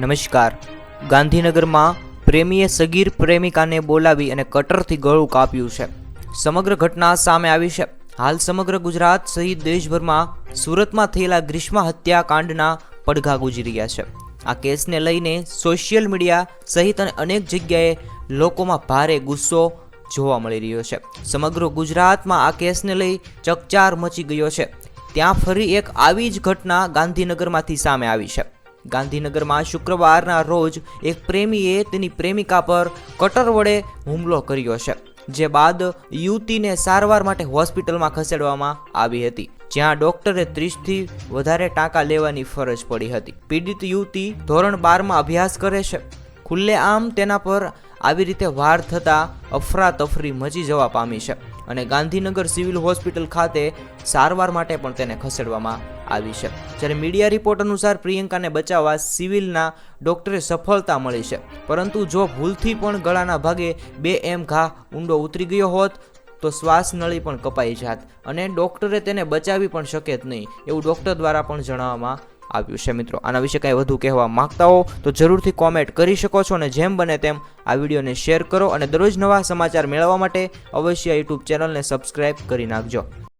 નમસ્કાર. ગાંધીનગરમાં પ્રેમીએ સગીર પ્રેમિકાને બોલાવી અને કટરથી ગળું કાપ્યું છે. સમગ્ર ઘટના સામે આવી છે. હાલ સમગ્ર ગુજરાત સહિત દેશભરમાં સુરતમાં થયેલા ગ્રીષ્મ હત્યાકાંડના પડઘા ગુજરી રહ્યા છે. આ કેસને લઈને સોશિયલ મીડિયા સહિત અને અનેક જગ્યાએ લોકોમાં ભારે ગુસ્સો જોવા મળી રહ્યો છે. સમગ્ર ગુજરાતમાં આ કેસને લઈ ચકચાર મચી ગયો છે. ત્યાં ફરી એક આવી જ ઘટના ગાંધીનગરમાંથી સામે આવી છે. ગાંધીનગરમાં શુક્રવારના રોજ એક પ્રેમીએ તેની પ્રેમિકા પર કટર વડે હુમલો કર્યો છે, જે બાદ યુવતીને સારવાર માટે હોસ્પિટલમાં ખસેડવામાં આવી હતી, જ્યાં ડોક્ટરે ત્રીસથી વધારે ટાંકા લેવાની ફરજ પડી હતી. પીડિત યુવતી ધોરણ બારમાં અભ્યાસ કરે છે. ખુલ્લેઆમ તેના પર આવી રીતે વાર થતાં અફરાતફરી મચી જવા પામી છે અને ગાંધીનગર સિવિલ હોસ્પિટલ ખાતે સારવાર માટે પણ તેને ખસેડવામાં આવી છે. જ્યારે મીડિયા રિપોર્ટ અનુસાર પ્રિયંકાને બચાવવા સિવિલના ડોક્ટરે સફળતા મળી છે. પરંતુ જો ભૂલથી પણ ગળાના ભાગે બે એમ ઘા ઊંડો ઉતરી ગયો હોત, તો શ્વાસ નળી પણ કપાઈ જાત અને ડોક્ટરે તેને બચાવી પણ શકે જ નહીં, એવું ડોક્ટર દ્વારા પણ જણાવવામાં આવ્યું છે. મિત્રો, આના વિશે કાંઈ વધુ કહેવા માગતા હો તો જરૂરથી કોમેન્ટ કરી શકો છો અને જેમ બને તેમ આ વિડીયોને શેર કરો અને દરરોજ નવા સમાચાર મેળવવા માટે અવશ્ય યુટ્યુબ ચેનલને સબસ્ક્રાઇબ કરી નાખજો.